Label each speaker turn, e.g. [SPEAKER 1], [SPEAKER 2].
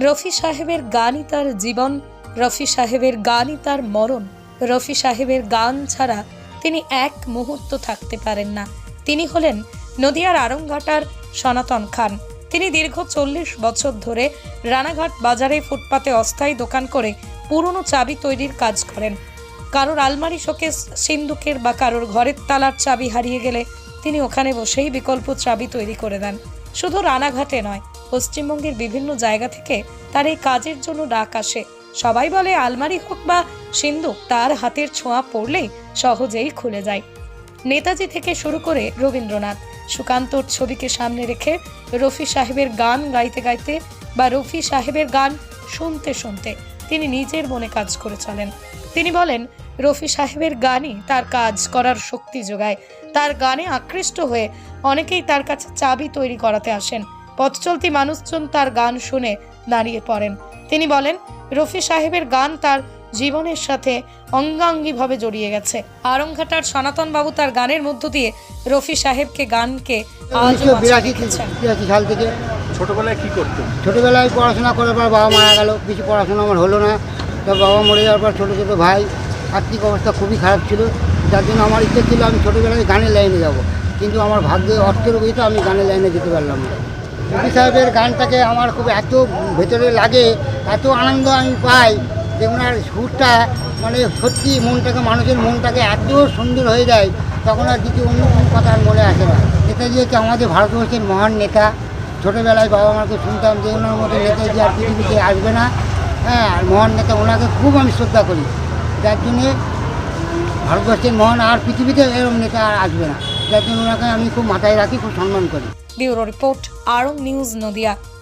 [SPEAKER 1] রফি সাহেবের গানই তার জীবন, রফি সাহেবের গানই তার মরণ, রফি সাহেবের গান ছাড়া তিনি এক মুহূর্ত থাকতে পারেন না। তিনি হলেন নদিয়ার আরংঘাটার সনাতন খান। তিনি দীর্ঘ চল্লিশ বছর ধরে রানাঘাট বাজারে ফুটপাতে অস্থায়ী দোকান করে পুরনো চাবি তৈরির কাজ করেন। কারোর আলমারি শোকেস সিন্ধুকের বা কারোর ঘরের তালার চাবি হারিয়ে গেলে তিনি ওখানে বসেই বিকল্প চাবি তৈরি করে দেন। শুধু রানাঘাটে নয়, পশ্চিমবঙ্গের বিভিন্ন জায়গা থেকে তার এই কাজের জন্য ডাক আসে। সবাই বলে আলমারি হোক বা সিন্ধুক তার হাতের ছোঁয়া পড়লেই সহজেই খুলে যায়। নেতাজি থেকে শুরু করে রবীন্দ্রনাথ সুকান্তর ছবিকে সামনে রেখে রফি সাহেবের গান গাইতে গাইতে বা রফি সাহেবের গান শুনতে শুনতে তিনি নিজের মনে কাজ করে চলেন। তিনি বলেন রফি সাহেবের গানই তার কাজ করার শক্তি যোগায়। তার গানে আকৃষ্ট হয়ে অনেকেই তার কাছে চাবি তৈরি করাতে আসেন। পথ চলতি মানুষজন তার গান শুনে দাঁড়িয়ে পড়েন। তিনি বলেন রফি সাহেবের গান তার জীবনের সাথে অঙ্গাঙ্গিভাবে জড়িয়ে গেছে। আরংঘাটার সনাতন বাবু তার গানের মধ্য দিয়ে রফি সাহেবকে গানকে আজও
[SPEAKER 2] বিরাশি বিরাশি সাল থেকে।
[SPEAKER 3] ছোটবেলায় কি করতেন?
[SPEAKER 2] ছোটোবেলায় পড়াশোনা করার পর বাবা মারা গেল কিছু পড়াশোনা আমার হলো না। তো বাবা মরে যাওয়ার পর ছোটো ছোটো ভাই আর্থিক অবস্থা খুবই খারাপ ছিল। যার জন্য আমার ইচ্ছে ছিল আমি ছোটোবেলায় গানের লাইনে যাব। কিন্তু আমার ভাগ্যে অর্থের তো আমি গানের লাইনে যেতে পারলাম না। রবি সাহেবের গানটাকে আমার খুব এত ভেতরে লাগে, এত আনন্দ আমি পাই যে ওনার সুরটা মানে সত্যি মনটাকে, মানুষের মনটাকে এত সুন্দর হয়ে যায়, তখন আর কিছু অন্য কোনো কথা আর মনে আসে না। নেতাজি হচ্ছে আমাদের ভারতবর্ষের মহান নেতা। ছোটোবেলায় বাবা মাকে শুনতাম যে ওনার মতো নেতাজি আর পৃথিবীতে আসবে না। হ্যাঁ মহান নেতা ওনাকে খুব আমি শ্রদ্ধা করি। যার জন্যে ভারতবর্ষের মহান আর পৃথিবীতে এরকম নেতা আর আসবে না। যার জন্য ওনাকে আমি খুব মাথায় রাখি, খুব সম্মান করি।
[SPEAKER 1] Bureau report Arong news Nadia.